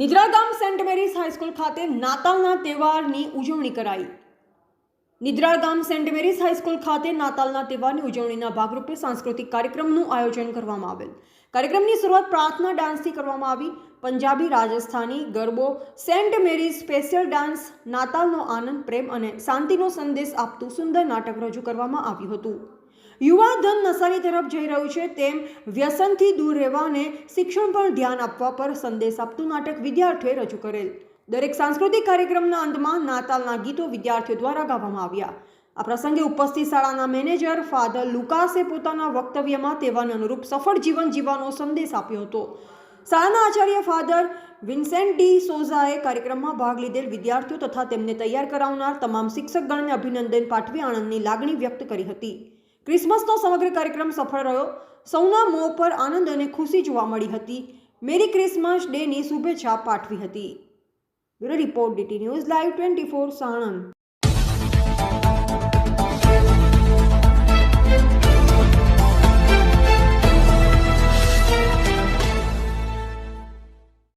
નિદ્રા ગામ Saint Mary's high school ખાતે નાતાલના તહેવારની ઉજવણી કરાઈ. નિદ્રા ગામ સેન્ટ મેરીઝ હાઈસ્કૂલ ખાતે નાતાલના તહેવારની ઉજવણીના ભાગરૂપે સાંસ્કૃતિક કાર્યક્રમનું આયોજન કરવામાં આવેલ. કાર્યક્રમની શરૂઆત પ્રાર્થના ડાન્સથી કરવામાં આવી. Punjabi, Rajasthani, Garba, Saint Mary's special dance, નાતાલનો આનંદ, પ્રેમ અને શાંતિનો સંદેશ આપતું સુંદર નાટક રજૂ કરવામાં આવ્યું હતું. યુવા ધન નશાની તરફ જઈ રહ્યું છે તેમ વ્યસનથી દૂર રહેવા અને શિક્ષણ પર ધ્યાન આપવા પર સંદેશ આપતું નાટક વિદ્યાર્થીઓએ રજૂ કરેલ. દરેક સાંસ્કૃતિક કાર્યક્રમના અંતમાં નાતાલના ગીતો વિદ્યાર્થીઓ દ્વારા ગાવામાં આવ્યા. આ પ્રસંગે ઉપસ્થિત શાળાના મેનેજર ફાધર લુકાસે પોતાના વક્તવ્યમાં તેવાને અનુરૂપ સફળ જીવન જીવવાનો સંદેશ આપ્યો હતો. શાળાના આચાર્ય ફાધર વિન્સેન્ટ ડી સોઝાએ કાર્યક્રમમાં ભાગ લીધેલ વિદ્યાર્થીઓ તથા તેમને તૈયાર કરાવનાર તમામ શિક્ષકગણને અભિનંદન પાઠવી આનંદની લાગણી વ્યક્ત કરી હતી. ક્રિસમસનો સમગ્ર કાર્યક્રમ સફળ રહ્યો. સૌના મોં પર આનંદ અને ખુશી જોવા મળી હતી. મેરી ક્રિસમસ ડેની શુભેચ્છા પાઠવી હતી. Bureau report DT news live twenty four Sanand.